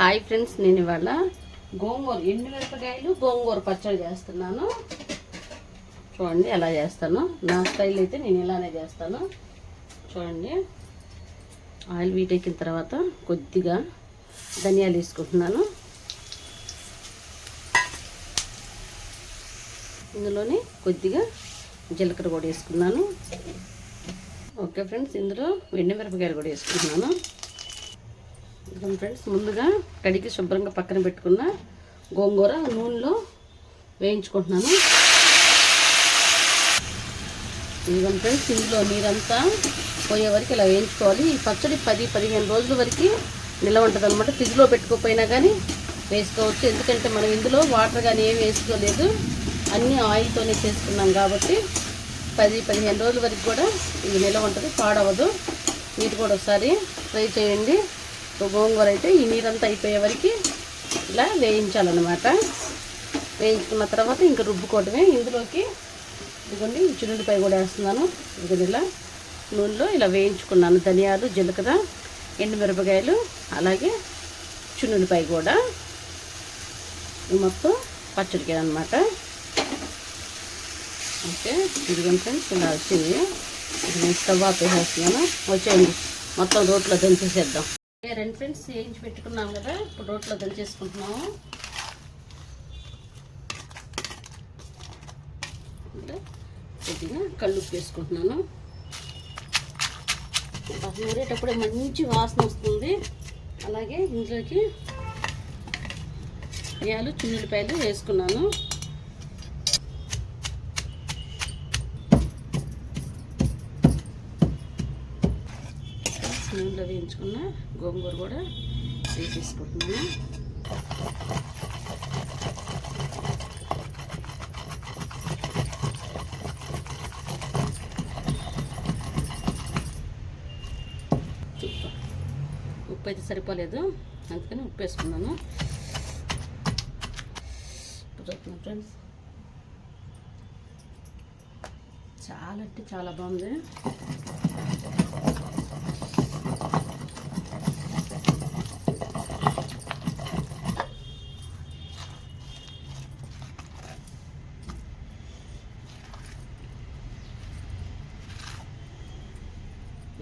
Hi friends నేను ఇవాళ గోంగూర ఎండు మిరపకాయలు గోంగూర పచ్చడి చేస్తున్నాను. చూడండి ఎలా చేస్తాను. నా స్టైల్ అయితే నేను ఇలానే చేస్తాను. చూడండి. ఆయిల్ వీటెక్కిన తర్వాత కొద్దిగా ధనియాలు వేసుకుంటున్నాను. ఇందులోనే కొద్దిగా జీలకర్ర కూడా వేసుకున్నాను. ఓకే ఫ్రెండ్స్ ఇందులో ఎండు మిరపకాయలు కూడా వేసుకుంటున్నాను. చూద్దాం ఫ్రెండ్స్. ముందుగా కడిగి శుభ్రంగా పక్కన పెట్టుకున్న గోంగూర నూనెలో వేయించుకుంటున్నాను. ఇదిగో ఫ్రెండ్స్ ఇందులో నీరంతా పోయే వరకు ఇలా వేయించుకోవాలి. ఈ పచ్చడి పది పదిహేను రోజుల వరకు నిల్వ ఉంటుంది అనమాట ఫ్రిడ్జ్లో పెట్టుకోపోయినా కానీ వేసుకోవచ్చు. ఎందుకంటే మనం ఇందులో వాటర్ కానీ ఏమి వేసుకోలేదు. అన్నీ ఆయిల్తోనే చేసుకున్నాం కాబట్టి పది పదిహేను రోజుల వరకు కూడా ఇది నిల్వ ఉంటుంది పాడవదు. మీరు కూడా ఒకసారి ట్రై చేయండి. గోంగూర అయితే ఈ నీరంతా అయిపోయే వరకు ఇలా వేయించాలన్నమాట. వేయించుకున్న తర్వాత ఇంకా రుబ్బుకోవటమే. ఇందులోకి ఇదిగోండి చిన్నుడిపై కూడా వేస్తున్నాను. ఇదిగోండి ఇలా నూనెలో ఇలా వేయించుకున్నాను. ధనియాలు జీలకర్ర ఎండుమిరపకాయలు అలాగే చున్నుడిపై కూడా. మొత్తం పచ్చడికాయలు అనమాట ఓకే ఇదిగోండి ఫ్రెండ్స్ ఇలా వచ్చింది ఇది నేను స్టవ్ ఆపేసేస్తున్నాను. వచ్చేయండి. మొత్తం రోట్లో దంచేసేద్దాం. రెండు ఫ్రెండ్స్ వేయించి పెట్టుకున్నాం కదా ఇప్పుడు రోట్లో దంచేసుకుంటున్నాము. కొద్దిగా కళ్ళు వేసుకుంటున్నాను. నూరేటప్పుడే మంచి వాసన వస్తుంది. అలాగే ఇంట్లోకి బియ్యాలు చిన్నుడిపాయలు వేసుకున్నాను. నూనెలో వేయించుకున్న గోంగూర కూడా వేసేసుకుంటున్నాను ఉప్పు అయితే సరిపోలేదు. అందుకని ఉప్పు వేసుకున్నాను. ఫ్రెండ్స్. చాలా అంటే చాలా బాగుంది.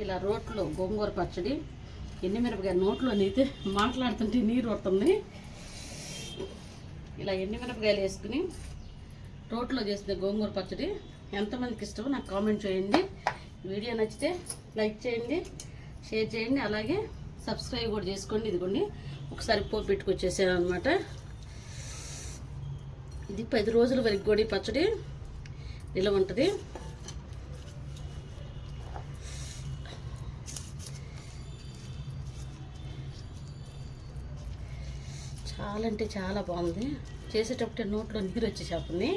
ఇలా రోట్లో గోంగూర పచ్చడి ఎన్ని మిరపకాయ నోట్లో నీతే మాట్లాడుతుంటే నీరు వస్తుంది. ఇలా ఎన్ని మిరపకాయలు వేసుకుని రోట్లో చేసిన గోంగూర పచ్చడి ఎంతమందికి ఇష్టమో నాకు కామెంట్ చేయండి. వీడియో నచ్చితే లైక్ చేయండి షేర్ చేయండి అలాగే సబ్స్క్రైబ్ కూడా చేసుకోండి. ఇదిగోండి ఒకసారి పోపు పెట్టుకొచ్చేసాను అనమాట ఇది పది రోజుల వరకు కూడా పచ్చడి నిలవ ఉంటుంది. చాలా అంటే చాలా బాగుంది. చేసేటప్పుడే నోట్లో నీరు వచ్చేసేస్తుంది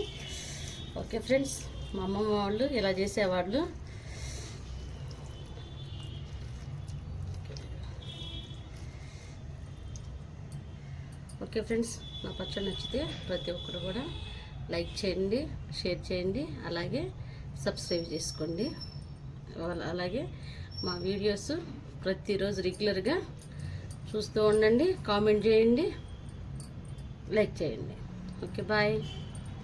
ఓకే ఫ్రెండ్స్ మా అమ్మమ్మ వాళ్ళు ఇలా చేసేవాళ్ళు. ఓకే ఫ్రెండ్స్ నా పచ్చడి నచ్చితే ప్రతి ఒక్కరు కూడా లైక్ చేయండి షేర్ చేయండి అలాగే సబ్స్క్రైబ్ చేసుకోండి. అలాగే మా వీడియోస్ ప్రతిరోజు రెగ్యులర్గా చూస్తూ ఉండండి కామెంట్ చేయండి. లైక్ చేయండి. Okay bye.